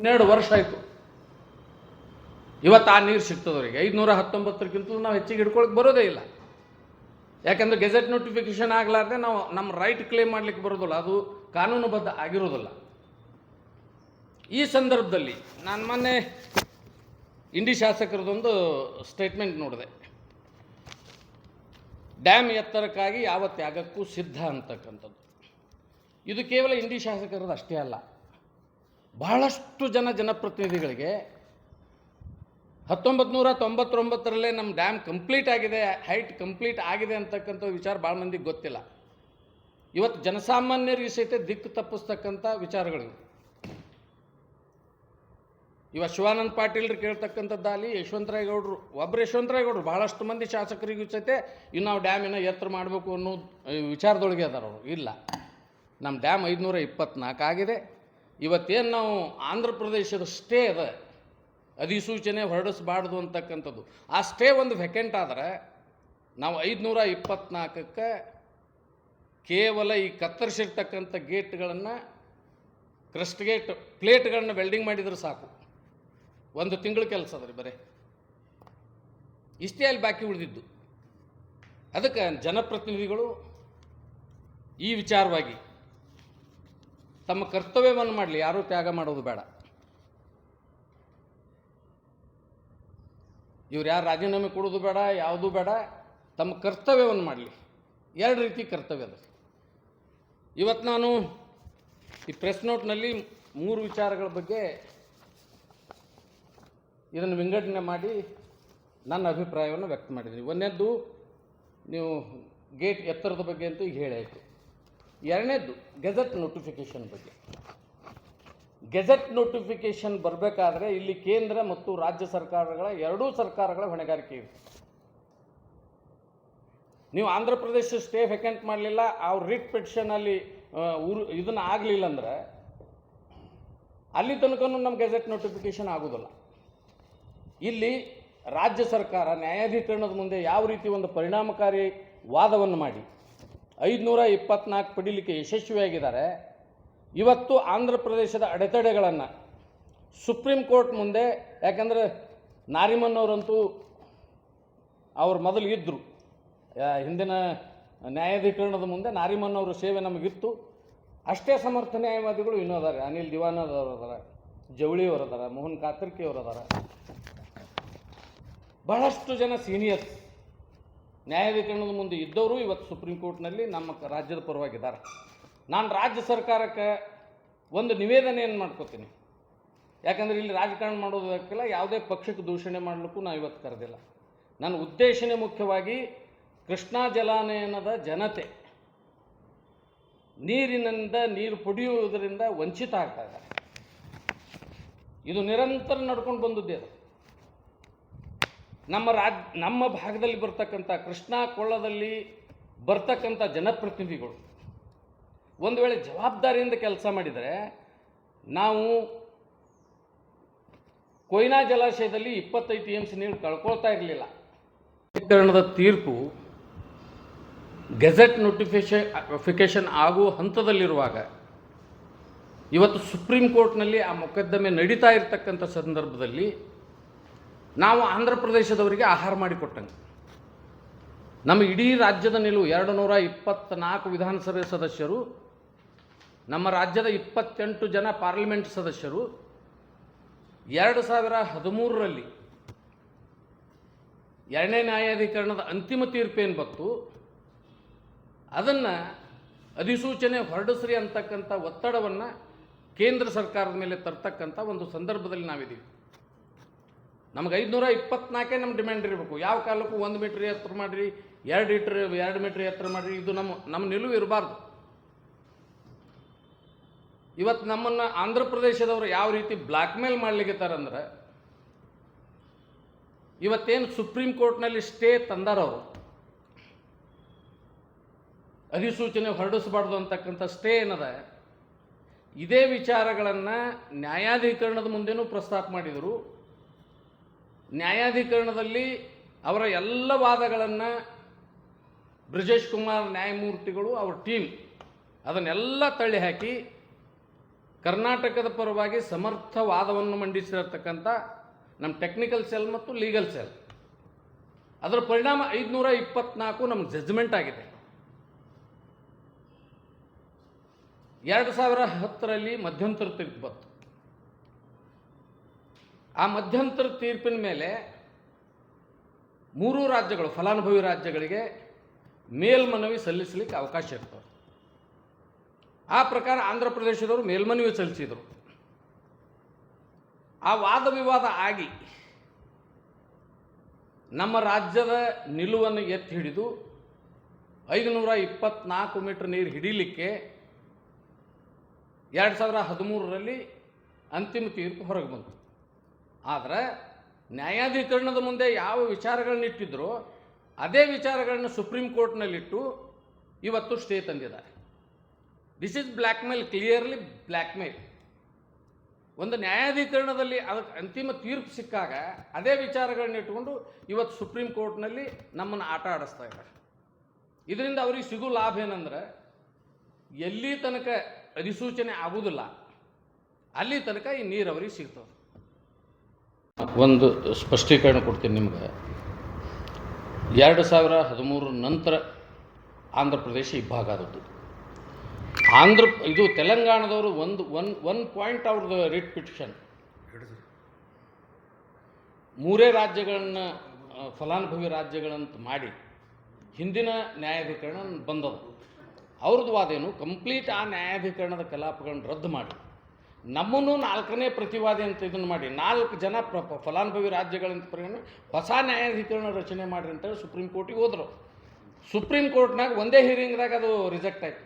ಹನ್ನೆರಡು ವರ್ಷ ಆಯಿತು. ಇವತ್ತು ಆ ನೀರು ಸಿಗ್ತದವ್ರಿಗೆ ಐದುನೂರ ಹತ್ತೊಂಬತ್ತರಕ್ಕಿಂತಲೂ ನಾವು ಹೆಚ್ಚಿಗೆ ಹಿಡ್ಕೊಳಕ್ಕೆ ಬರೋದೇ ಇಲ್ಲ. ಯಾಕಂದ್ರೆ ಗೆಜೆಟ್ ನೋಟಿಫಿಕೇಶನ್ ಆಗಲಾರ್ದೆ ನಾವು ನಮ್ಮ ರೈಟ್ ಕ್ಲೇಮ್ ಮಾಡಲಿಕ್ಕೆ ಬರೋದಿಲ್ಲ. ಅದು ಕಾನೂನುಬದ್ಧ ಆಗಿರೋದಿಲ್ಲ. ಈ ಸಂದರ್ಭದಲ್ಲಿ ನಾನು ಮೊನ್ನೆ ಇಂಡಿ ಶಾಸಕರದೊಂದು ಸ್ಟೇಟ್ಮೆಂಟ್ ನೋಡಿದೆ. ಡ್ಯಾಮ್ ಎತ್ತರಕ್ಕಾಗಿ ಯಾವ ತ್ಯಾಗಕ್ಕೂ ಸಿದ್ಧ ಅಂತಕ್ಕಂಥದ್ದು. ಇದು ಕೇವಲ ಇಂಡಿ ಶಾಸಕರದ್ದು ಅಷ್ಟೇ ಅಲ್ಲ. ಬಹಳಷ್ಟು ಜನ ಜನಪ್ರತಿನಿಧಿಗಳಿಗೆ ಹತ್ತೊಂಬತ್ತು ನೂರ ತೊಂಬತ್ತೊಂಬತ್ತರಲ್ಲೇ ನಮ್ಮ ಡ್ಯಾಮ್ ಕಂಪ್ಲೀಟ್ ಆಗಿದೆ, ಹೈಟ್ ಕಂಪ್ಲೀಟ್ ಆಗಿದೆ ಅಂತಕ್ಕಂಥ ವಿಚಾರ ಭಾಳ ಮಂದಿಗೆ ಗೊತ್ತಿಲ್ಲ. ಇವತ್ತು ಜನಸಾಮಾನ್ಯರಿಗೆ ಸಹಿತ ದಿಕ್ಕು ತಪ್ಪಿಸ್ತಕ್ಕಂಥ ವಿಚಾರಗಳಿವೆ. ಇವ ಶಿವಾನಂದ ಪಾಟೀಲ್ರು ಕೇಳ್ತಕ್ಕಂಥದ್ದಾಗಲಿ ಯಶವಂತರಾಯ ಗೌಡರು ಒಬ್ಬರು ಯಶವಂತರಾಯ ಗೌಡರು ಭಾಳಷ್ಟು ಮಂದಿ ಶಾಸಕರಿಗೂ ಸಹಿತ ಇನ್ನು ನಾವು ಡ್ಯಾಮಿನ ಎತ್ತರ ಮಾಡಬೇಕು ಅನ್ನೋ ವಿಚಾರದೊಳಗೆ ಅದಾರ ಅವರು ಇಲ್ಲ. ನಮ್ಮ ಡ್ಯಾಮ್ ಐದುನೂರ ಇಪ್ಪತ್ನಾಲ್ಕು ಆಗಿದೆ. ಇವತ್ತೇನು ನಾವು ಆಂಧ್ರ ಪ್ರದೇಶದ ಸ್ಟೇ ಅದ. ಅಧಿಸೂಚನೆ ಹೊರಡಿಸಬಾರ್ದು ಅಂತಕ್ಕಂಥದ್ದು. ಆ ಸ್ಟೇ ಒಂದು ವೆಕೆಂಟ್ ಆದ್ರೆ ನಾವು ಐದುನೂರ ಇಪ್ಪತ್ನಾಲ್ಕಕ್ಕೆ ಕೇವಲ ಈ ಕತ್ತರಿಸಿರ್ತಕ್ಕಂಥ ಗೇಟ್ಗಳನ್ನು, ಕ್ರಸ್ಟ್ ಗೇಟ್ ಪ್ಲೇಟ್ಗಳನ್ನ ವೆಲ್ಡಿಂಗ್ ಮಾಡಿದರೆ ಸಾಕು. ಒಂದು ತಿಂಗಳ ಕೆಲಸ ಅದ್ರಿ ಬರೀ. ಇಷ್ಟೇ ಅಲ್ಲಿ ಬಾಕಿ ಉಳಿದಿದ್ದು. ಅದಕ್ಕೆ ಜನಪ್ರತಿನಿಧಿಗಳು ಈ ವಿಚಾರವಾಗಿ ತಮ್ಮ ಕರ್ತವ್ಯವನ್ನು ಮಾಡಲಿ, ಯಾರೂ ತ್ಯಾಗ ಮಾಡೋದು ಬೇಡ. ಇವ್ರು ಯಾರು ರಾಜೀನಾಮೆ ಕೊಡೋದು ಬೇಡ, ಯಾವುದೂ ಬೇಡ, ತಮ್ಮ ಕರ್ತವ್ಯವನ್ನು ಮಾಡಲಿ. ಎರಡು ರೀತಿ ಕರ್ತವ್ಯ ಅದು. ಇವತ್ತು ನಾನು ಈ ಪ್ರೆಸ್ ನೋಟ್ನಲ್ಲಿ ಮೂರು ವಿಚಾರಗಳ ಬಗ್ಗೆ ಇದನ್ನು ವಿಂಗಡಣೆ ಮಾಡಿ ನನ್ನ ಅಭಿಪ್ರಾಯವನ್ನು ವ್ಯಕ್ತ ಮಾಡಿದ್ದೀನಿ. ಒಂದನೇದ್ದು, ನೀವು ಗೇಟ್ ಎತ್ತರದ ಬಗ್ಗೆ ಅಂತೂ ಈಗ ಹೇಳಾಯಿತು ಎರಡನೇದ್ದು ಗೆಜೆಟ್ ನೋಟಿಫಿಕೇಷನ್ ಬಗ್ಗೆ. ಗೆಜೆಟ್ ನೋಟಿಫಿಕೇಷನ್ ಬರಬೇಕಾದ್ರೆ ಇಲ್ಲಿ ಕೇಂದ್ರ ಮತ್ತು ರಾಜ್ಯ ಸರ್ಕಾರಗಳ ಎರಡೂ ಸರ್ಕಾರಗಳ ಹೊಣೆಗಾರಿಕೆ ಇದೆ. ನೀವು ಆಂಧ್ರ ಪ್ರದೇಶ ಸ್ಟೇ ವೆಕೆಂಟ್ ಮಾಡಲಿಲ್ಲ ಅವ್ರ ರಿಟ್ ಪಿಟಿಷನಲ್ಲಿ ಉರು, ಇದನ್ನು ಆಗಲಿಲ್ಲ ಅಂದ್ರೆ ಅಲ್ಲಿ ತನಕನೂ ನಮ್ಮ ಗೆಜೆಟ್ ನೋಟಿಫಿಕೇಷನ್ ಆಗೋದಿಲ್ಲ. ಇಲ್ಲಿ ರಾಜ್ಯ ಸರ್ಕಾರ ನ್ಯಾಯಾಧೀಕರಣದ ಮುಂದೆ ಯಾವ ರೀತಿ ಒಂದು ಪರಿಣಾಮಕಾರಿ ವಾದವನ್ನು ಮಾಡಿ ಐದುನೂರ ಇಪ್ಪತ್ನಾಲ್ಕು ಪಡೀಲಿಕ್ಕೆ ಯಶಸ್ವಿಯಾಗಿದ್ದಾರೆ. ಇವತ್ತು ಆಂಧ್ರ ಪ್ರದೇಶದ ಅಡೆತಡೆಗಳನ್ನು ಸುಪ್ರೀಂ ಕೋರ್ಟ್ ಮುಂದೆ, ಯಾಕಂದರೆ ನಾರಿಮನ್ನವರಂತೂ ಅವರು ಮೊದಲು ಇದ್ದರು ಹಿಂದಿನ ನ್ಯಾಯಾಧೀಕರಣದ ಮುಂದೆ ನಾರಿಮನ್ನವರ ಸೇವೆ ನಮಗಿತ್ತು. ಅಷ್ಟೇ ಸಮರ್ಥ ನ್ಯಾಯವಾದಿಗಳು ಇನ್ನೂ ಅದಾರೆ. ಅನಿಲ್ ದಿವಾನದವರು ಅದಾರ ಜವಳಿಯವರು ಅದಾರ, ಮೋಹನ್ ಕಾತರ್ಕಿಯವರು ಅದಾರ. ಬಹಳಷ್ಟು ಜನ ಸೀನಿಯರ್ಸ್ ನ್ಯಾಯಾಧೀಕರಣದ ಮುಂದೆ ಇದ್ದವರು ಇವತ್ತು ಸುಪ್ರೀಂ ಕೋರ್ಟ್ನಲ್ಲಿ ನಮ್ಮ ರಾಜ್ಯದ ಪರವಾಗಿದ್ದಾರೆ. ನಾನು ರಾಜ್ಯ ಸರ್ಕಾರಕ್ಕೆ ಒಂದು ನಿವೇದನೆಯನ್ನು ಮಾಡ್ಕೋತೀನಿ. ಯಾಕಂದರೆ ಇಲ್ಲಿ ರಾಜಕಾರಣ ಮಾಡೋದಕ್ಕೆಲ್ಲ ಯಾವುದೇ ಪಕ್ಷಕ್ಕೆ ದೂಷಣೆ ಮಾಡಲಿಕ್ಕೂ ನಾವು ಇವತ್ತು ಕರೆದಿಲ್ಲ. ನನ್ನ ಉದ್ದೇಶನೇ ಮುಖ್ಯವಾಗಿ ಕೃಷ್ಣಾ ಜಲಾನಯನದ ಜನತೆ ನೀರಿನಿಂದ ನೀರು ಪಡೆಯುವುದರಿಂದ ವಂಚಿತ ಆಗ್ತಾ ಇದ್ದಾರೆ. ಇದು ನಿರಂತರ ನಡ್ಕೊಂಡು ಬಂದದ್ದೇ ಅದು. ನಮ್ಮ ರಾಜ್, ನಮ್ಮ ಭಾಗದಲ್ಲಿ ಬರ್ತಕ್ಕಂಥ ಕೃಷ್ಣಾ ಕೊಳ್ಳದಲ್ಲಿ ಬರ್ತಕ್ಕಂಥ ಜನಪ್ರತಿನಿಧಿಗಳು ಒಂದು ವೇಳೆ ಜವಾಬ್ದಾರಿಯಿಂದ ಕೆಲಸ ಮಾಡಿದರೆ ನಾವು ಕೊಯ್ನಾ ಜಲಾಶಯದಲ್ಲಿ ಇಪ್ಪತ್ತೈದು ಟಿ ನೀರು ಕಳ್ಕೊಳ್ತಾ ಇರಲಿಲ್ಲ. ನ್ಯಾಯಾಧೀಕರಣದ ತೀರ್ಪು ಗೆಜೆಟ್ ನೋಟಿಫಿಕೇಶನ್ ಫಿಕೇಶನ್ ಆಗುವ ಹಂತದಲ್ಲಿರುವಾಗ ಇವತ್ತು ಸುಪ್ರೀಂ ಕೋರ್ಟ್ನಲ್ಲಿ ಆ ಮೊಕದ್ದಮೆ ನಡೀತಾ ಇರತಕ್ಕಂಥ ಸಂದರ್ಭದಲ್ಲಿ ನಾವು ಆಂಧ್ರ ಪ್ರದೇಶದವರಿಗೆ ಆಹಾರ ಮಾಡಿಕೊಟ್ಟಂಗೆ ನಮ್ಮ ಇಡೀ ರಾಜ್ಯದ ನಿಲುವು ಎರಡು ನೂರ ಇಪ್ಪತ್ತ್ನಾಲ್ಕು ವಿಧಾನಸಭೆ ಸದಸ್ಯರು, ನಮ್ಮ ರಾಜ್ಯದ ಇಪ್ಪತ್ತೆಂಟು ಜನ ಪಾರ್ಲಿಮೆಂಟ್ ಸದಸ್ಯರು, ಎರಡು ಸಾವಿರ ಹದಿಮೂರರಲ್ಲಿ ಎರಡನೇ ನ್ಯಾಯಾಧೀಕರಣದ ಅಂತಿಮ ತೀರ್ಪೇನು ಬಂತು? ಅದನ್ನು ಅಧಿಸೂಚನೆ ಹೊರಡಿಸ್ರಿ ಅಂತಕ್ಕಂಥ ಒತ್ತಡವನ್ನು ಕೇಂದ್ರ ಸರ್ಕಾರದ ಮೇಲೆ ತರ್ತಕ್ಕಂಥ ಒಂದು ಸಂದರ್ಭದಲ್ಲಿ ನಾವಿದ್ದೀವಿ. ನಮಗೆ ಐದುನೂರ ಇಪ್ಪತ್ನಾಲ್ಕೇ ನಮ್ಮ ಡಿಮ್ಯಾಂಡ್ ಇರಬೇಕು. ಯಾವ ಕಾಲಕ್ಕೂ ಒಂದು ಮೀಟ್ರ್ ಎತ್ತರ ಮಾಡಿರಿ, ಎರಡು ಲೀಟ್ರ್ ಎರಡು ಮೀಟ್ರ್ ಎತ್ತರ ಮಾಡಿರಿ, ಇದು ನಮ್ಮ ನಮ್ಮ ನಿಲುವು ಇರಬಾರ್ದು. ಇವತ್ತು ನಮ್ಮನ್ನು ಆಂಧ್ರ ಪ್ರದೇಶದವರು ಯಾವ ರೀತಿ ಬ್ಲ್ಯಾಕ್ಮೇಲ್ ಮೇಲ್ ಮಾಡ್ಲಿಕ್ಕತ್ತಾರಂದ್ರೆ ಇವತ್ತೇನು ಸುಪ್ರೀಂ ಕೋರ್ಟ್ನಲ್ಲಿ ಸ್ಟೇ ತಂದಾರವರು ಅಧಿಸೂಚನೆ ಹೊರಡಿಸಬಾರ್ದು ಅಂತಕ್ಕಂಥ ಸ್ಟೇ ಏನದ, ಇದೇ ವಿಚಾರಗಳನ್ನು ನ್ಯಾಯಾಧೀಕರಣದ ಮುಂದೆನೂ ಪ್ರಸ್ತಾಪ ಮಾಡಿದರು. ನ್ಯಾಯಾಧೀಕರಣದಲ್ಲಿ ಅವರ ಎಲ್ಲ ವಾದಗಳನ್ನು ಬ್ರಿಜೇಶ್ ಕುಮಾರ್ ನ್ಯಾಯಮೂರ್ತಿಗಳು, ಅವರ ಟೀಮ್ ಅದನ್ನೆಲ್ಲ ತಳ್ಳಿ ಹಾಕಿ ಕರ್ನಾಟಕದ ಪರವಾಗಿ ಸಮರ್ಥ ವಾದವನ್ನು ಮಂಡಿಸಿರತಕ್ಕಂಥ ನಮ್ಮ ಟೆಕ್ನಿಕಲ್ ಸೆಲ್ ಮತ್ತು ಲೀಗಲ್ ಸೆಲ್ ಅದರ ಪರಿಣಾಮ ಐದುನೂರ ಇಪ್ಪತ್ನಾಲ್ಕು ನಮ್ಮ ಜಜ್ಮೆಂಟ್ ಆಗಿದೆ. ಎರಡು ಸಾವಿರ ಹತ್ತರಲ್ಲಿ ಮಧ್ಯಂತರ ತೀರ್ಪು ಬಂತು. ಆ ಮಧ್ಯಂತರ ತೀರ್ಪಿನ ಮೇಲೆ ಮೂರೂ ರಾಜ್ಯಗಳು, ಫಲಾನುಭವಿ ರಾಜ್ಯಗಳಿಗೆ ಮೇಲ್ಮನವಿ ಸಲ್ಲಿಸಲಿಕ್ಕೆ ಅವಕಾಶ ಇರ್ತದೆ. ಆ ಪ್ರಕಾರ ಆಂಧ್ರ ಪ್ರದೇಶದವರು ಮೇಲ್ಮನವಿ ಸಲ್ಲಿಸಿದರು. ಆ ವಾದ ವಿವಾದ ಆಗಿ ನಮ್ಮ ರಾಜ್ಯದ ನಿಲುವನ್ನು ಎತ್ತಿ ಹಿಡಿದು ಐದುನೂರ ಇಪ್ಪತ್ನಾಲ್ಕು ಮೀಟರ್ ನೀರು ಹಿಡೀಲಿಕ್ಕೆ ಎರಡು ಸಾವಿರ ಹದಿಮೂರರಲ್ಲಿ ಅಂತಿಮ ತೀರ್ಪು ಹೊರಗೆ ಬಂತು. ಆದರೆ ನ್ಯಾಯಾಧೀಕರಣದ ಮುಂದೆ ಯಾವ ವಿಚಾರಗಳನ್ನ ಇಟ್ಟಿದ್ರೋ, ಅದೇ ವಿಚಾರಗಳನ್ನು ಸುಪ್ರೀಂ ಕೋರ್ಟ್ನಲ್ಲಿಟ್ಟು ಇವತ್ತು ಸ್ಟೇ ತಂದಿದ್ದಾರೆ. This is blackmail clearly blackmail ಒಂದು ನ್ಯಾಯಾಧೀಕರಣದಲ್ಲಿ ಅದಕ್ಕೆ ಅಂತಿಮ ತೀರ್ಪು ಸಿಕ್ಕಾಗ ಅದೇ ವಿಚಾರಗಳನ್ನಿಟ್ಟುಕೊಂಡು ಇವತ್ತು ಸುಪ್ರೀಂ ಕೋರ್ಟ್ನಲ್ಲಿ ನಮ್ಮನ್ನು ಆಟ ಆಡಿಸ್ತಾ ಇದ್ದಾರೆ. ಇದರಿಂದ ಅವ್ರಿಗೆ ಸಿಗೋ ಲಾಭ ಏನಂದ್ರೆ, ಎಲ್ಲಿ ತನಕ ಅಧಿಸೂಚನೆ ಆಗುವುದಿಲ್ಲ ಅಲ್ಲಿ ತನಕ ಈ ನೀರು ಅವರಿಗೆ ಸಿಗ್ತದೆ. ಒಂದು ಸ್ಪಷ್ಟೀಕರಣ ಕೊಡ್ತೀನಿ ನಿಮ್ಗೆ. ಎರಡು ಸಾವಿರ ಹದಿಮೂರರ ನಂತರ ಆಂಧ್ರ ಪ್ರದೇಶ ಇಬ್ಬಾಗ ಆದದ್ದು. ಆಂಧ್ರ, ಇದು ತೆಲಂಗಾಣದವರು ಒಂದು, ಒನ್ ಒನ್ ಪಾಯಿಂಟ್ ಅವ್ರದ್ದು ರಿಟ್ ಪಿಟಿಷನ್. ಮೂರೇ ರಾಜ್ಯಗಳನ್ನು ಫಲಾನುಭವಿ ರಾಜ್ಯಗಳಂತ ಮಾಡಿ ಹಿಂದಿನ ನ್ಯಾಯಾಧೀಕರಣ ಬಂದವು. ಅವ್ರದ್ದು ವಾದ ಏನು ಕಂಪ್ಲೀಟ್ ಆ ನ್ಯಾಯಾಧೀಕರಣದ ಕಲಾಪಗಳನ್ನು ರದ್ದು ಮಾಡಿ. ನಮ್ಮನ್ನು ನಾಲ್ಕನೇ ಪ್ರತಿವಾದಿ ಅಂತ ಇದನ್ನು ಮಾಡಿ, ನಾಲ್ಕು ಜನ ಪ್ರ ಫಲಾನುಭವಿ ರಾಜ್ಯಗಳಂತ ಪರಿಗಣ ಹೊಸ ನ್ಯಾಯಾಧೀಕರಣ ರಚನೆ ಮಾಡಿರಿ ಅಂತೇಳಿ ಸುಪ್ರೀಂ ಕೋರ್ಟಿಗೆ ಹೋದರು. ಸುಪ್ರೀಂ ಕೋರ್ಟ್ನಾಗ ಒಂದೇ ಹಿಯರಿಂಗ್ದಾಗ ಅದು ರಿಜೆಕ್ಟ್ ಆಯಿತು.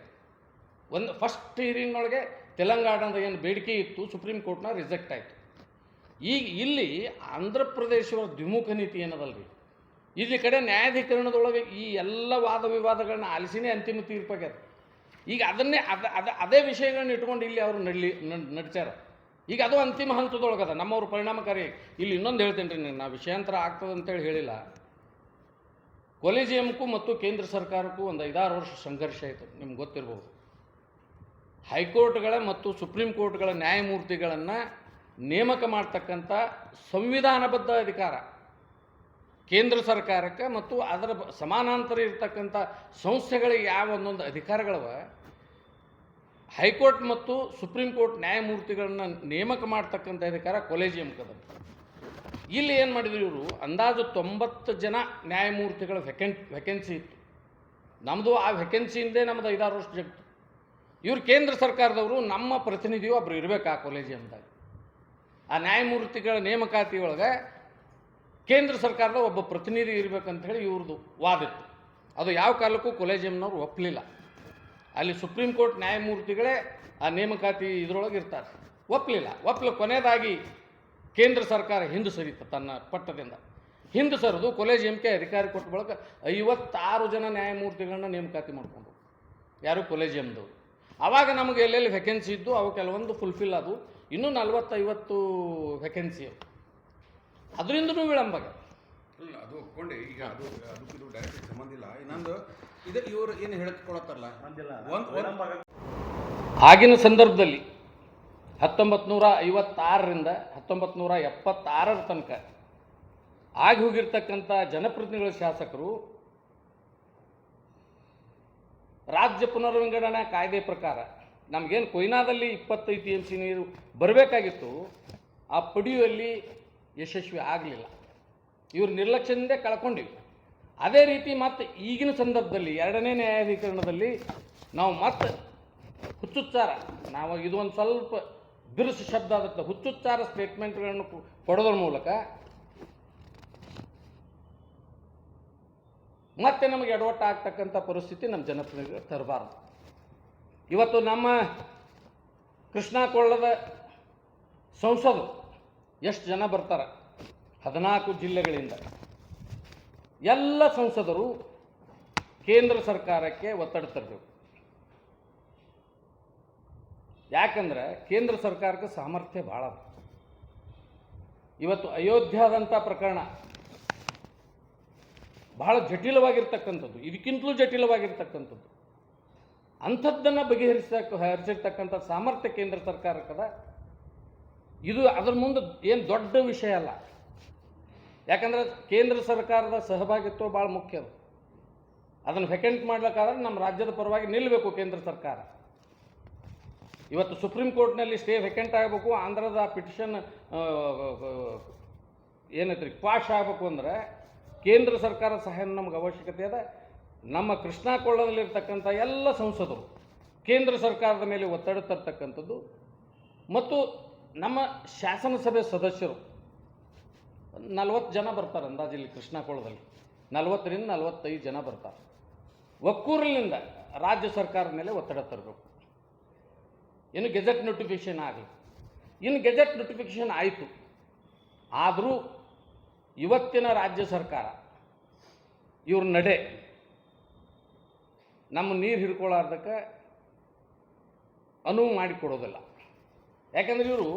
ಒಂದು ಫಸ್ಟ್ ಹಿಯರಿಂಗ್ ಒಳಗೆ ತೆಲಂಗಾಣದ ಏನು ಬೇಡಿಕೆ ಇತ್ತು, ಸುಪ್ರೀಂ ಕೋರ್ಟ್ನಾಗ ರಿಜೆಕ್ಟ್ ಆಯಿತು. ಈಗ ಇಲ್ಲಿ ಆಂಧ್ರ ಪ್ರದೇಶದ ದ್ವಿಮುಖ ನೀತಿ ಏನದಲ್ರಿ? ಇಲ್ಲಿ ಕಡೆ ನ್ಯಾಯಾಧೀಕರಣದೊಳಗೆ ಈ ಎಲ್ಲ ವಾದ ವಿವಾದಗಳನ್ನ ಆಲಿಸಿನೇ ಅಂತಿಮ ತೀರ್ಪಾಗ್ಯದ. ಈಗ ಅದನ್ನೇ, ಅದ ಅದ, ಅದೇ ವಿಷಯಗಳನ್ನ ಇಟ್ಕೊಂಡು ಇಲ್ಲಿ ಅವರು ನಡಲಿ, ನಡ್- ನಡ್ಸ್ಯಾರ. ಈಗ ಅದು ಅಂತಿಮ ಹಂತದೊಳಗದ, ನಮ್ಮವರು ಪರಿಣಾಮಕಾರಿ. ಇಲ್ಲಿ ಇನ್ನೊಂದು ಹೇಳ್ತೇನೆ ರೀ ನಾ ವಿಷಯಾಂತರ ಆಗ್ತದೆ ಅಂತೇಳಿ ಹೇಳಿಲ್ಲ. ಕೊಲಿಜಿಯಂಕ್ಕೂ ಮತ್ತು ಕೇಂದ್ರ ಸರ್ಕಾರಕ್ಕೂ ಒಂದು ಐದಾರು ವರ್ಷ ಸಂಘರ್ಷ ಆಯಿತು, ನಿಮ್ಗೆ ಗೊತ್ತಿರ್ಬೋದು. ಹೈಕೋರ್ಟ್ಗಳ ಮತ್ತು ಸುಪ್ರೀಂ ಕೋರ್ಟ್ಗಳ ನ್ಯಾಯಮೂರ್ತಿಗಳನ್ನು ನೇಮಕ ಮಾಡ್ತಕ್ಕಂಥ ಸಂವಿಧಾನಬದ್ಧ ಅಧಿಕಾರ. ಕೇಂದ್ರ ಸರ್ಕಾರಕ್ಕೆ ಮತ್ತು ಅದರ ಸಮಾನಾಂತರ ಇರತಕ್ಕಂಥ ಸಂಸ್ಥೆಗಳಿಗೆ ಯಾವ ಒಂದೊಂದು ಅಧಿಕಾರಗಳವ, ಹೈಕೋರ್ಟ್ ಮತ್ತು ಸುಪ್ರೀಂ ಕೋರ್ಟ್ ನ್ಯಾಯಮೂರ್ತಿಗಳನ್ನ ನೇಮಕ ಮಾಡ್ತಕ್ಕಂಥ ಅಧಿಕಾರ ಕೊಲೇಜಿಯಮ್ಕದ ಇಲ್ಲಿ ಏನು ಮಾಡಿದ್ರು ಇವರು? ಅಂದಾಜು ತೊಂಬತ್ತು ಜನ ನ್ಯಾಯಮೂರ್ತಿಗಳ ವೆಕೆನ್ ವೆಕೆನ್ಸಿ ಇತ್ತು. ನಮ್ಮದು ಆ ವೆಕೆನ್ಸಿಯಿಂದ ನಮ್ಮದು ಐದಾರು ವರ್ಷ ಜಗತ್ತು. ಇವರು ಕೇಂದ್ರ ಸರ್ಕಾರದವರು, ನಮ್ಮ ಪ್ರತಿನಿಧಿಯು ಒಬ್ರು ಇರಬೇಕು ಆ ಕೊಲೇಜಿಯಂದಾಗ. ಆ ನ್ಯಾಯಮೂರ್ತಿಗಳ ನೇಮಕಾತಿ ಒಳಗೆ ಕೇಂದ್ರ ಸರ್ಕಾರದ ಒಬ್ಬ ಪ್ರತಿನಿಧಿ ಇರಬೇಕಂತ ಹೇಳಿ ಇವ್ರದ್ದು ವಾದಿತ್ತು ಅದು ಯಾವ ಕಾಲಕ್ಕೂ ಕೊಲೇಜಿಯಮ್ನವ್ರು ಒಪ್ಪಲಿಲ್ಲ ಅಲ್ಲಿ ಸುಪ್ರೀಂ ಕೋರ್ಟ್ ನ್ಯಾಯಮೂರ್ತಿಗಳೇ ಆ ನೇಮಕಾತಿ ಇದರೊಳಗೆ ಇರ್ತಾರೆ. ಒಪ್ಪಲಿಲ್ಲ ಒಪ್ಪಲು ಕೊನೆಯದಾಗಿ ಕೇಂದ್ರ ಸರ್ಕಾರ ಹಿಂದೆ ಸರಿತು ತನ್ನ ಪಟ್ಟದಿಂದ. ಹಿಂದೆ ಸರಿದು ಕೊಲೇಜಿಯಮ್ಗೆ ಅಧಿಕಾರಿ ಕೊಟ್ಟ ಬಳಿಕ ಐವತ್ತಾರು ಜನ ನ್ಯಾಯಮೂರ್ತಿಗಳನ್ನ ನೇಮಕಾತಿ ಮಾಡಿಕೊಂಡು ಯಾರು ಕೊಲೇಜಿಯಮ್ದವರು ಆವಾಗ ನಮಗೆ ಎಲ್ಲೆಲ್ಲಿ ವೆಕೆನ್ಸಿ ಇದ್ದು ಅವು ಕೆಲವೊಂದು ಫುಲ್ಫಿಲ್ ಅದು ಇನ್ನೂ ನಲವತ್ತೈವತ್ತು ವೆಕೆನ್ಸಿ ಅದರಿಂದನೂ ವಿಳಂಬ. ಇಲ್ಲ ಅದು ಒಪ್ಕೊಂಡೆ. ಈಗ ಅದು ಅದಕ್ಕೆ ಇದು ಡೈರೆಕ್ಟ್ ಸಂಬಂಧ ಇಲ್ಲ. ಇನ್ನೊಂದು ಇದು ಇವರು ಏನು ಹೇಳ್ಕೊಳತ್ತಾರಲ್ಲ? ಆಗಿನ ಸಂದರ್ಭದಲ್ಲಿ ಹತ್ತೊಂಬತ್ತು ನೂರ ಐವತ್ತಾರರಿಂದ ಹತ್ತೊಂಬತ್ತು ನೂರ ಎಪ್ಪತ್ತಾರರ ತನಕ ಆಗಿ ಹೋಗಿರ್ತಕ್ಕಂಥ ಜನಪ್ರತಿನಿಧಿಗಳ ಶಾಸಕರು ರಾಜ್ಯ ಪುನರ್ವಿಂಗಡಣಾ ಕಾಯ್ದೆ ಪ್ರಕಾರ ನಮಗೇನು ಕೊಯ್ನಾದಲ್ಲಿ ಇಪ್ಪತ್ತೈದು ಟಿ ಎಂ ಸಿ ನೀರು ಬರಬೇಕಾಗಿತ್ತು ಆ ಪಡೆಯುವಲ್ಲಿ ಯಶಸ್ವಿ ಆಗಲಿಲ್ಲ. ಇವರು ನಿರ್ಲಕ್ಷ್ಯದಿಂದ ಕಳ್ಕೊಂಡಿವಿ. ಅದೇ ರೀತಿ ಮತ್ತೆ ಈಗಿನ ಸಂದರ್ಭದಲ್ಲಿ ಎರಡನೇ ನ್ಯಾಯಾಧೀಕರಣದಲ್ಲಿ ನಾವು ಮತ್ತೆ ಹುಚ್ಚುಚ್ಚಾರ ನಾವು ಇದು ಒಂದು ಸ್ವಲ್ಪ ಬಿರುಸು ಶಬ್ದ ಆಗುತ್ತೆ. ಹುಚ್ಚುಚ್ಚಾರ ಸ್ಟೇಟ್ಮೆಂಟ್ಗಳನ್ನು ಕೊಡೋದ್ರ ಮೂಲಕ ಮತ್ತೆ ನಮಗೆ ಎಡವಟ್ಟು ಆಗ್ತಕ್ಕಂಥ ಪರಿಸ್ಥಿತಿ ನಮ್ಮ ಜನಪ್ರತಿನಿಧಿಗಳು ತರಬಾರದು. ಇವತ್ತು ನಮ್ಮ ಕೃಷ್ಣಾಕೊಳ್ಳದ ಸಂಸದರು ಎಷ್ಟು ಜನ ಬರ್ತಾರೆ? ಹದಿನಾಲ್ಕು ಜಿಲ್ಲೆಗಳಿಂದ. ಎಲ್ಲ ಸಂಸದರು ಕೇಂದ್ರ ಸರ್ಕಾರಕ್ಕೆ ಒತ್ತಡ ತರಬೇಕು. ಯಾಕಂದ್ರೆ ಕೇಂದ್ರ ಸರ್ಕಾರಕ್ಕೆ ಸಾಮರ್ಥ್ಯ ಭಾಳ. ಇವತ್ತು ಅಯೋಧ್ಯಾದಂಥ ಪ್ರಕರಣ ಬಹಳ ಜಟಿಲವಾಗಿರ್ತಕ್ಕಂಥದ್ದು. ಇದಕ್ಕಿಂತಲೂ ಜಟಿಲವಾಗಿರ್ತಕ್ಕಂಥದ್ದು. ಅಂಥದ್ದನ್ನು ಬಗೆಹರಿಸಕ್ಕೆ ಹರಿಸಿರ್ತಕ್ಕಂಥ ಸಾಮರ್ಥ್ಯ ಕೇಂದ್ರ ಸರ್ಕಾರಕ್ಕದ ಇದು ಅದ್ರ ಮುಂದೆ ಏನು ದೊಡ್ಡ ವಿಷಯ ಅಲ್ಲ. ಯಾಕಂದ್ರೆ ಕೇಂದ್ರ ಸರ್ಕಾರದ ಸಹಭಾಗಿತ್ವ ಭಾಳ ಮುಖ್ಯ ಅದು. ಅದನ್ನು ವೆಕೆಂಟ್ ಮಾಡ್ಲಿಕ್ಕಾದ್ರೆ ನಮ್ಮ ರಾಜ್ಯದ ಪರವಾಗಿ ನಿಲ್ಲಬೇಕು ಕೇಂದ್ರ ಸರ್ಕಾರ. ಇವತ್ತು ಸುಪ್ರೀಂ ಕೋರ್ಟ್ನಲ್ಲಿ ಸ್ಟೇ ವೆಕೆಂಟ್ ಆಗಬೇಕು, ಆಂಧ್ರದ ಪಿಟಿಷನ್ ಏನೈತ್ರಿ ಕ್ವಾಶ್ ಆಗಬೇಕು ಅಂದರೆ ಕೇಂದ್ರ ಸರ್ಕಾರ ಸಹಾಯ ನಮ್ಗೆ ಅವಶ್ಯಕತೆ ಇದೆ ನಮ್ಮ ಕೃಷ್ಣಾ ಕೊಳ್ಳದಲ್ಲಿರ್ತಕ್ಕಂಥ ಎಲ್ಲ ಸಂಸದರು ಕೇಂದ್ರ ಸರ್ಕಾರದ ಮೇಲೆ ಒತ್ತಡ ತರ್ತಕ್ಕಂಥದ್ದು. ಮತ್ತು ನಮ್ಮ ಶಾಸನಸಭೆ ಸದಸ್ಯರು ನಲ್ವತ್ತು ಜನ ಬರ್ತಾರೆ ಅಂದಾಜು ಇಲ್ಲಿ ಕೃಷ್ಣಾ ಕೊಳ್ಳದಲ್ಲಿ ನಲ್ವತ್ತರಿಂದ ನಲವತ್ತೈದು ಜನ ಬರ್ತಾರೆ. ಒಕ್ಕೂರಿನಿಂದ ರಾಜ್ಯ ಸರ್ಕಾರದ ಮೇಲೆ ಒತ್ತಡ ತರಬೇಕು. ಇನ್ನು ಗೆಜೆಟ್ ನೋಟಿಫಿಕೇಷನ್ ಆಗಲಿ. ಇನ್ನು ಗೆಜೆಟ್ ನೋಟಿಫಿಕೇಷನ್ ಆಯಿತು. ಆದರೂ ಇವತ್ತಿನ ರಾಜ್ಯ ಸರ್ಕಾರ, ಇವ್ರ ನಡೆ, ನಮ್ಮ ನೀರು ಹಿಡ್ಕೊಳ್ಳಾರ್ದಕ್ಕೆ ಅನುವು ಮಾಡಿಕೊಡೋದಿಲ್ಲ. ಯಾಕಂದ್ರೆ ಇವರು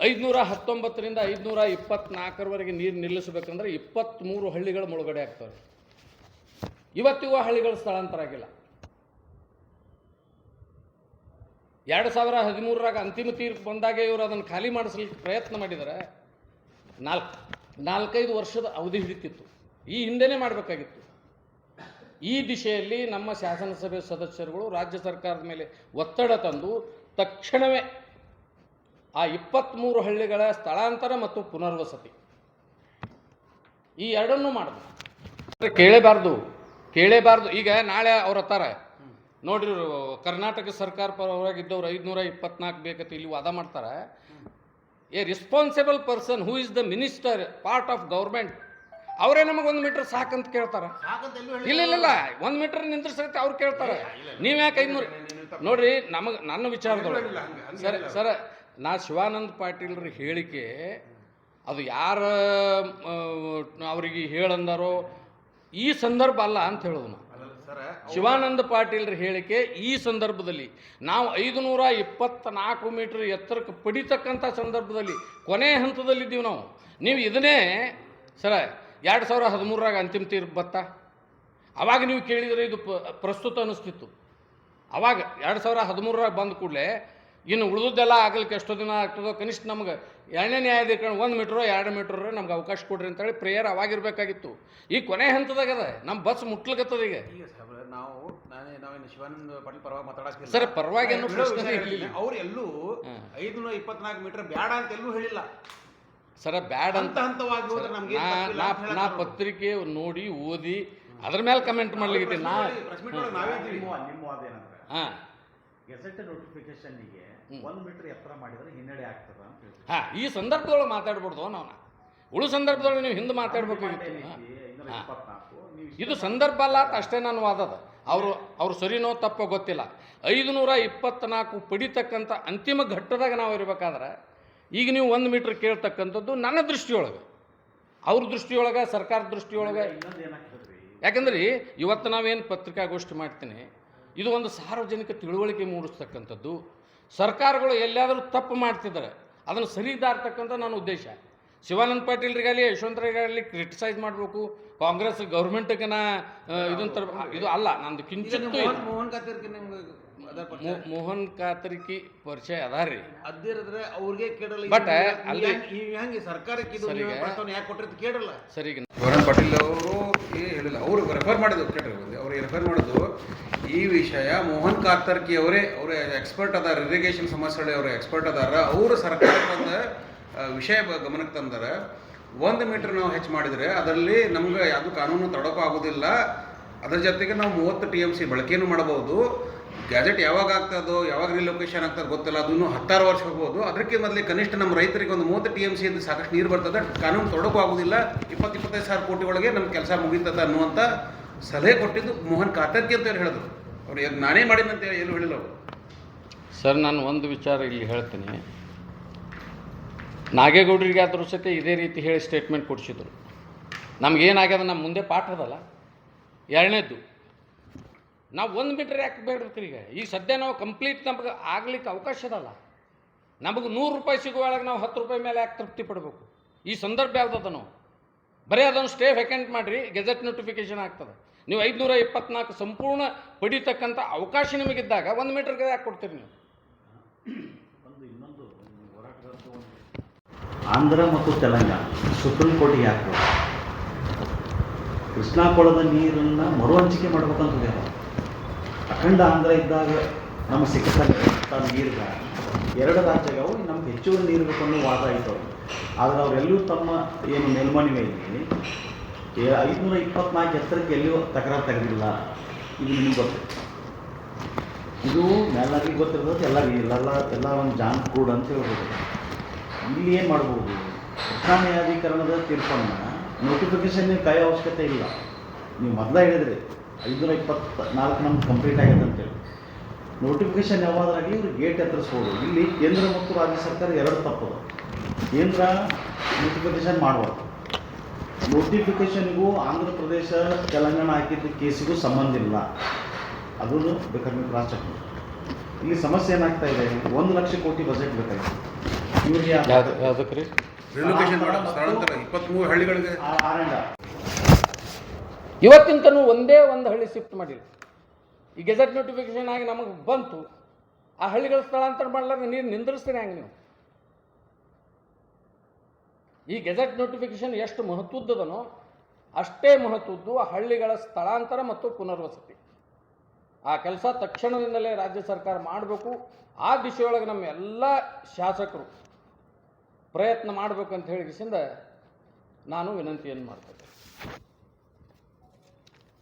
ಐದುನೂರ ಹತ್ತೊಂಬತ್ತರಿಂದ ಐದುನೂರ ಇಪ್ಪತ್ನಾಲ್ಕರವರೆಗೆ ನೀರು ನಿಲ್ಲಿಸಬೇಕಂದ್ರೆ ಇಪ್ಪತ್ತ್ಮೂರು ಹಳ್ಳಿಗಳು ಮುಳುಗಡೆ ಆಗ್ತವೆ. ಇವತ್ತಿಗೂ ಆ ಹಳ್ಳಿಗಳು ಸ್ಥಳಾಂತರ ಆಗಿಲ್ಲ. ಎರಡು ಸಾವಿರ ಹದಿಮೂರರಾಗ ಅಂತಿಮ ತೀರ್ಪು ಬಂದಾಗ ಇವರು ಅದನ್ನು ಖಾಲಿ ಮಾಡಿಸ್ಲಿಕ್ಕೆ ಪ್ರಯತ್ನ ಮಾಡಿದರೆ. ನಾಲ್ಕು, ನಾಲ್ಕೈದು ವರ್ಷದ ಅವಧಿ ಹಿಡಿತಿತ್ತು. ಈ ಹಿಂದೆನೆ ಮಾಡಬೇಕಾಗಿತ್ತು. ಈ ದಿಶೆಯಲ್ಲಿ ನಮ್ಮ ಶಾಸನಸಭೆ ಸದಸ್ಯರುಗಳು ರಾಜ್ಯ ಸರ್ಕಾರದ ಮೇಲೆ ಒತ್ತಡ ತಂದು ತಕ್ಷಣವೇ ಆ ಇಪ್ಪತ್ತ್ಮೂರು ಹಳ್ಳಿಗಳ ಸ್ಥಳಾಂತರ ಮತ್ತು ಪುನರ್ವಸತಿ. ಈ ಎರಡನ್ನೂ ಮಾಡಬೇಕು. ಕೇಳೇಬಾರ್ದು ಕೇಳೇಬಾರ್ದು. ಈಗ ನಾಳೆ ಅವ್ರ ಹತ್ತಾರೆ. ನೋಡ್ರಿ ಕರ್ನಾಟಕ ಸರ್ಕಾರ ಪರವಾಗಿದ್ದವ್ರು ಐದುನೂರ ಇಪ್ಪತ್ನಾಲ್ಕು ಬೇಕಂತ ಇಲ್ಲಿ ವಾದ ಮಾಡ್ತಾರೆ. A responsible person who is the minister part of government ಅವರೇ ನಮಗೆ ಒಂದು ಮೀಟರ್ ಸಾಕಂತ ಕೇಳ್ತಾರೆ. ಇಲ್ಲ ಇಲ್ಲ ಇಲ್ಲ ಒಂದು ಮೀಟರ್ ನಿಂದ್ರಿಸಕ್ಕೆ ಅವ್ರು ಕೇಳ್ತಾರೆ. ನೀವು ಯಾಕೆ ಐದುನೂರು? ನೋಡ್ರಿ ನಮಗೆ ನನ್ನ ವಿಚಾರದೊಳಗೆ. ಸರ್. ಸರ್ ನಾ ಶಿವಾನಂದ ಪಾಟೀಲ್ರ ಹೇಳಿಕೆ ಅದು ಯಾರ ಅವರಿಗೆ ಹೇಳಂದಾರೋ ಈ ಸಂದರ್ಭ ಅಲ್ಲ ಅಂತ ಹೇಳೋದು ನಾವು ಸರ ಶಿವಾನಂದ ಪಾಟೀಲ್ರ ಹೇಳಿಕೆ ಈ ಸಂದರ್ಭದಲ್ಲಿ ನಾವು ಐದು ನೂರ ಇಪ್ಪತ್ತ್ನಾಲ್ಕು ಮೀಟರ್ ಎತ್ತರಕ್ಕೆ ಪಡಿತಕ್ಕಂಥ ಸಂದರ್ಭದಲ್ಲಿ ಕೊನೆ ಹಂತದಲ್ಲಿದ್ದೀವಿ ನಾವು. ನೀವು ಇದನ್ನೇ ಸರ ಎರಡು ಸಾವಿರ ಹದಿಮೂರರಾಗ ಅಂತಿಮ ತೀರ್ಪು ಬತ್ತ? ಅವಾಗ ನೀವು ಕೇಳಿದರೆ ಇದು ಪ್ರಸ್ತುತ ಅನ್ನಿಸ್ತಿತ್ತು ಅವಾಗ ಎರಡು ಸಾವಿರ ಹದಿಮೂರರಾಗ ಬಂದ ಕೂಡಲೇ ಇನ್ನು ಉಳಿದದ್ದೆಲ್ಲ ಆಗಲಿಕ್ಕೆ ಎಷ್ಟೋ ದಿನ ಆಗ್ತದೋ ಕನಿಷ್ಠ ನಮ್ಗೆ ಎರಡನೇ ನ್ಯಾಯಾಧೀಕರಣ ಒಂದು ಮೀಟ್ರೋ ಎರಡು ಮೀಟ್ರ್ ನಮ್ಗೆ ಅವಕಾಶ ಕೊಡ್ರಿ ಅಂತೇಳಿ ಪ್ರೇಯರ್ ಅವಾಗಿರಬೇಕಾಗಿತ್ತು. ಈ ಕೊನೆ ಹಂತದಾಗದ ನಮ್ಮ ಬಸ್ ಮುಟ್ಲಿಕತ್ತದ ಈಗ. ನಾವು ನಾನೇ ನಾವೇನು ಶಿವಾನಂದ ಪಾಟೀಲ್ ಪರವಾಗಿ ಮಾತಾಡಕ್ಕೆ ಸರ್, ಪರವಾಗಿ ಅನ್ನೋ ಪ್ರಶ್ನೆ ಇರಲಿಲ್ಲ. ಅವ್ರು ಎಲ್ಲೂ. ಐದುನೂರ ಇಪ್ಪತ್ನಾಲ್ಕು ಮೀಟರ್ ಬ್ಯಾಡ ಅಂತ ಎಲ್ಲೂ ಹೇಳಿಲ್ಲ. ಸರ ಬ್ಯಾಡ್ ಅಂತ ಹಂತವಾಗಿ ಹೋದ್ರೆ ನಮ್ಗೆ ನಾ ನಾ ನಾ ಪತ್ರಿಕೆ ನೋಡಿ ಓದಿ ಅದ್ರ ಮೇಲೆ ಕಮೆಂಟ್ ಮಾಡ್ಲಿಕ್ಕೆ ನಾ ಹಾಂ. ಗೆಸೆಟ್ ನೋಟಿಫಿಕೇಶನ್ಗೆ ಒಂದು ಮೀಟರ್ ಎತ್ತರ ಮಾಡಿದ್ರೆ ಹಿನ್ನಡೆ ಆಗ್ತದ ಅಂತ ಹೇಳ್ತೀವಿ ಹಾಂ ಈ ಸಂದರ್ಭದೊಳಗೆ ಮಾತಾಡ್ಬಿಡ್ದು ನಾವು ಉಳು ಸಂದರ್ಭದೊಳಗೆ ನೀವು ಹಿಂದೆ ಮಾತಾಡ್ಬೇಕಾಗಿತ್ತು. ಇಪ್ಪತ್ನಾಲ್ಕು. ಇದು ಸಂದರ್ಭ ಅಲ್ಲ ಅಂತ ಅಷ್ಟೇ ನಾನು ವಾದದ ಅವರು ಅವ್ರು ಸರಿನೋ ತಪ್ಪೋ ಗೊತ್ತಿಲ್ಲ. ಐದು ನೂರ ಇಪ್ಪತ್ತ್ನಾಲ್ಕು ಪಡಿತಕ್ಕಂಥ ಅಂತಿಮ ಘಟ್ಟದಾಗ ನಾವು ಇರಬೇಕಾದ್ರೆ ಈಗ ನೀವು ಒಂದು ಮೀಟ್ರ್ ಕೇಳ್ತಕ್ಕಂಥದ್ದು ನನ್ನ ದೃಷ್ಟಿಯೊಳಗೆ. ಅವ್ರ ದೃಷ್ಟಿಯೊಳಗೆ ಸರ್ಕಾರದ ದೃಷ್ಟಿಯೊಳಗೆ. ಯಾಕಂದ್ರೆ ಇವತ್ತು ನಾವೇನು ಪತ್ರಿಕಾಗೋಷ್ಠಿ ಮಾಡ್ತೀನಿ. ಇದು ಒಂದು ಸಾರ್ವಜನಿಕ ತಿಳುವಳಿಕೆ ಮೂಡಿಸ್ತಕ್ಕಂಥದ್ದು. ಸರ್ಕಾರಗಳು ಎಲ್ಲಾದರೂ ತಪ್ಪು ಮಾಡ್ತಿದ್ದಾರೆ. ಅದನ್ನು ಸರಿದಾರ್ತಕ್ಕಂಥ ನನ್ನ ಉದ್ದೇಶ. ಶಿವಾನಂದ ಪಾಟೀಲ್ರಿಗಾಗಲಿ ಯಶವಂತರಿಗಾಗಲಿ ಕ್ರಿಟಿಸೈಸ್ ಮಾಡಬೇಕು. ಕಾಂಗ್ರೆಸ್ ಗೌರ್ಮೆಂಟ್ಗೆ ನಾ ಇದನ್ನು ತರ ಇದು ಅಲ್ಲ ನಂದು ಕಿಂಚಿತ್ತು ಮೋಹನ್ ಕಾತಿರ್ಗೆ ನಿಮ್ಗೆ? ಮೋಹನ್ ಕಾತರಿಕಿ ಪರಿಚಯ ಅದಾರಿ ಅದಿರಿದ್ರೆ ಅವ್ರಿಗೆ ಕೇಳಲ್ಲ. ಬಟ್ ಅಲ್ಲಿ- ಹೆಂಗೆ ಸರ್ಕಾರಕ್ಕೆ ಇದು ಸರಿಗೆ- ಕೊಟ್ಟಿದ್ದು ಕೇಳಲ್ಲ. ಸರಿ ವರುಣ್ ಪಾಟೀಲ್ ಅವರು ರೆಫರ್ ಮಾಡಿದ್ದು ಒಂದು ಅವ್ರಿಗೆ ರೆಫರ್ ಮಾಡೋದು ಈ ವಿಷಯ ಮೋಹನ್ ಕಾತರ್ಕಿ ಅವರೇ, ಅವರ ಎಕ್ಸ್ಪರ್ಟ್ ಅದಾರ ಇರಿಗೇಷನ್ ಸಮಸ್ಯೆಗಳು ಅವರು ಎಕ್ಸ್ಪರ್ಟ್ ಅದಾರ. ಅವರು ಸರ್ಕಾರಕ್ಕೆ ಒಂದು ವಿಷಯ ಗಮನಕ್ಕೆ ತಂದಾರ. ಒಂದು ಮೀಟರ್ ನಾವು ಹೆಚ್ಚು ಮಾಡಿದರೆ ಅದರಲ್ಲಿ ನಮ್ಗೆ ಯಾವುದು ಕಾನೂನು ತಡೋಕೆ ಆಗೋದಿಲ್ಲ. ಅದರ ಜೊತೆಗೆ ನಾವು ಮೂವತ್ತು ಟಿ ಎಂ ಸಿ ಬಳಕೆಯೂ ಮಾಡಬಹುದು. ಗ್ಯಾಜೆಟ್ ಯಾವಾಗ ಆಗ್ತದೋ ಯಾವಾಗ ರಿಲೊಕೇಶನ್ ಆಗ್ತದೆ ಗೊತ್ತಿಲ್ಲ. ಅದನ್ನು ಹತ್ತಾರು ವರ್ಷ ಹೋಗ್ಬೋದು. ಅದಕ್ಕೆ ಮೊದಲೇ ಕನಿಷ್ಠ ನಮ್ಮ ರೈತರಿಗೆ ಒಂದು ಮೂವತ್ತು ಟಿ ಎಂ ಸಿ ಸಾಕಷ್ಟು ನೀರು ಬರ್ತದೆ. ಕಾನೂನು ತೊಡಕು ಆಗೋದಿಲ್ಲ. ಇಪ್ಪತ್ತು, ಇಪ್ಪತ್ತೈದು ಸಾವಿರ ಕೋಟಿ ಒಳಗೆ ನಮ್ಮ ಕೆಲಸ ಮುಗಿತದ ಅನ್ನುವಂಥ ಸಲಹೆ ಕೊಟ್ಟಿದ್ದು ಮೋಹನ್ ಕಾತರ್ಕಿ ಅಂತ ಹೇಳಿ ಹೇಳಿದ್ರು. ಅವ್ರು ನಾನೇ ಮಾಡಿದಂತ ಏನು ಹೇಳಿಲ್ಲ ಅವರು. ಸರ್, ನಾನು ಒಂದು ವಿಚಾರ ಇಲ್ಲಿ ಹೇಳ್ತೀನಿ. ನಾಗೇಗೌಡರಿಗೆ ಅದ್ರ ಸತೆ ಇದೇ ರೀತಿ ಹೇಳಿ ಸ್ಟೇಟ್ಮೆಂಟ್ ಕೊಡಿಸಿದ್ರು. ನಮಗೇನಾಗ್ಯದ ನಮ್ಮ ಮುಂದೆ ಪಾಠ ಅದಲ್ಲ. ಎರಡನೇದ್ದು, ನಾವು ಒಂದು ಮೀಟ್ರ್ ಯಾಕೆ ಬೇಡ್ಬೇಕ್ರಿ ಈಗ? ಈ ಸದ್ಯ ನಾವು ಕಂಪ್ಲೀಟ್ ನಮ್ಗೆ ಆಗ್ಲಿಕ್ಕೆ ಅವಕಾಶ ಅದಲ್ಲ. ನಮಗೆ ನೂರು ರೂಪಾಯಿ ಸಿಗುವಾಗ ನಾವು ಹತ್ತು ರೂಪಾಯಿ ಮೇಲೆ ಯಾಕೆ ತೃಪ್ತಿ ಪಡಬೇಕು? ಈ ಸಂದರ್ಭ ಯಾವುದದ ನಾವು ಬರೀ ಅದನ್ನು ಸ್ಟೇ ವೆಕೆಂಟ್ ಮಾಡಿರಿ, ಗೆಜೆಟ್ ನೋಟಿಫಿಕೇಶನ್ ಆಗ್ತದೆ. ನೀವು ಐದುನೂರ ಇಪ್ಪತ್ನಾಲ್ಕು ಸಂಪೂರ್ಣ ಪಡಿತಕ್ಕಂಥ ಅವಕಾಶ ನಿಮಗಿದ್ದಾಗ ಒಂದು ಮೀಟರ್ಗೆ ಯಾಕೆ ಕೊಡ್ತೀರಿ ನೀವು? ಆಂಧ್ರ ಮತ್ತು ತೆಲಂಗಾಣ, ಸುಪ್ರೀಂ ಕೋರ್ಟಿಗೆ ಯಾಕೆ? ಕೃಷ್ಣಾ ಕೊಳದ ನೀರನ್ನು ಮರು ಹಂಚಿಕೆ ಮಾಡ್ಬೇಕಂತ ಅಖಂಡ ಆಂಧ್ರ ಇದ್ದಾಗ ನಮ್ಮ ಸಿಕ್ಕಂಥ ನೀರಿಗೆ ಎರಡು ರಾಜ್ಯಗಳು ನಮ್ಗೆ ಹೆಚ್ಚುವರಿ ನೀರು ಬೇಕು ಅನ್ನೋ ವಾದ ಆಯಿತು. ಆದರೆ ಅವರೆಲ್ಲೂ ತಮ್ಮ ಏನು ಮೇಲ್ಮನವಿಯಲ್ಲಿ ಐದುನೂರ ಇಪ್ಪತ್ನಾಲ್ಕು ಎತ್ತರಕ್ಕೆ ಎಲ್ಲಿಯೂ ತಕರಾರು ತೆಗೆದಿಲ್ಲ. ಇದು ನಿಮಗೆ ಗೊತ್ತು. ಇದು ಎಲ್ಲರಿಗೂ ಗೊತ್ತಿರೋದು ಎಲ್ಲರಿಗೂ ಇಲ್ಲೆಲ್ಲ, ಎಲ್ಲ ಒಂದು ಜಾನ್ ಕೂಡ್ ಅಂತ ಹೇಳ್ಬೋದು. ಇಲ್ಲಿ ಏನು ಮಾಡ್ಬೋದು? ಪ್ರಧಾನ ನ್ಯಾಯಾಧೀಕರಣದ ತೀರ್ಪನ್ನು ನೋಟಿಫಿಕೇಶನ್ ಕಾಯೋ ಅವಶ್ಯಕತೆ ಇಲ್ಲ. ನೀವು ಮೊದಲೇ ಹೇಳಿದ್ರಿ, ಐದುನೂರ ಇಪ್ಪತ್ನಾಲ್ಕು ನಮ್ಗೆ ಕಂಪ್ಲೀಟ್ ಆಗಿದೆ ಅಂತೇಳಿ ನೋಟಿಫಿಕೇಶನ್ ಯಾವಾಗಲಿ ಇವ್ರು ಗೇಟ್ ಎತ್ತರಿಸ್ಬೋದು ಇಲ್ಲಿ ಕೇಂದ್ರ ಮತ್ತು ರಾಜ್ಯ ಸರ್ಕಾರ ಎರಡು ತಪ್ಪದು. ಕೇಂದ್ರ ನೋಟಿಫಿಕೇಶನ್ ಮಾಡಬಾರ್ದು. ನೋಟಿಫಿಕೇಶನ್ಗೂ ಆಂಧ್ರ ಪ್ರದೇಶ ತೆಲಂಗಾಣ ಹಾಕಿದ್ದ ಕೇಸಿಗೂ ಸಂಬಂಧ ಇಲ್ಲ. ಅದನ್ನು ಬೇಕಾದ್ರೆ ಕ್ರಾಸ್ ಚೆಕ್ ಮಾಡಿ ಇಲ್ಲಿ ಸಮಸ್ಯೆ ಏನಾಗ್ತಾ ಇದೆ? ಒಂದು ಲಕ್ಷ ಕೋಟಿ ಬಜೆಟ್ ಬೇಕಾಗಿದೆ ಇವ್ರಿಗೆ ಆರಂಡ ಇವತ್ತಿನ ತನೂ ಒಂದೇ ಒಂದು ಹಳ್ಳಿ ಶಿಫ್ಟ್ ಮಾಡಿಲ್ಲ ಈ ಗೆಜೆಟ್ ನೋಟಿಫಿಕೇಶನ್ ಆಗಿ ನಮಗೆ ಬಂತು. ಆ ಹಳ್ಳಿಗಳ ಸ್ಥಳಾಂತರ ಮಾಡಲಾರ ನೀರು ನಿಂದ್ರಿಸ್ತೀನಿ ಹಂಗೆ ನೀವು? ಈ ಗೆಜೆಟ್ ನೋಟಿಫಿಕೇಶನ್ ಎಷ್ಟು ಮಹತ್ವದ್ದದನೋ ಅಷ್ಟೇ ಮಹತ್ವದ್ದು ಹಳ್ಳಿಗಳ ಸ್ಥಳಾಂತರ ಮತ್ತು ಪುನರ್ವಸತಿ. ಆ ಕೆಲಸ ತಕ್ಷಣದಿಂದಲೇ ರಾಜ್ಯ ಸರ್ಕಾರ ಮಾಡಬೇಕು. ಆ ದಿಶೆಯೊಳಗೆ ನಮ್ಮ ಎಲ್ಲ ಶಾಸಕರು ಪ್ರಯತ್ನ ಮಾಡಬೇಕು ಅಂತ ಹೇಳಿಕಿಸಿಂದ ನಾನು ವಿನಂತಿಯನ್ನು ಮಾಡ್ತೇನೆ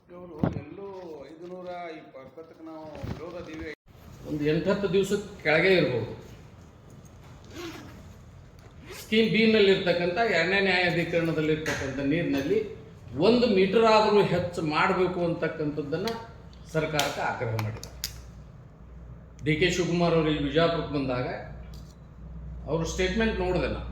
ಇವರು ಎಲ್ಲೂ ಐದುನೂರ ಇಪ್ಪತ್ತಕ್ಕೆ ನಾವು ವಿರೋಧ ದಿವ್ಯ ಒಂದು ಎಂಟತ್ತು ದಿವಸಕ್ಕೆ ಕೆಳಗೆ ಇರ್ಬೋದು. ಸ್ಕೀಮ್ ಬಿ ನಲ್ಲಿರ್ತಕ್ಕಂಥ ಎರಡನೇ ನ್ಯಾಯಾಧೀಕರಣದಲ್ಲಿರ್ತಕ್ಕಂಥ ನೀರಿನಲ್ಲಿ ಒಂದು ಮೀಟರ್ ಆದರೂ ಹೆಚ್ಚು ಮಾಡಬೇಕು ಅಂತಕ್ಕಂಥದ್ದನ್ನು ಸರ್ಕಾರಕ್ಕೆ ಆಗ್ರಹ ಮಾಡಿದೆ ಡಿ ಕೆ ಶಿವಕುಮಾರ್ ಅವರು ಇಲ್ಲಿ ಬಿಜಾಪುರಕ್ಕೆ ಬಂದಾಗ ಅವರು ಸ್ಟೇಟ್ಮೆಂಟ್ ನೋಡಿದೆ ನಾನು.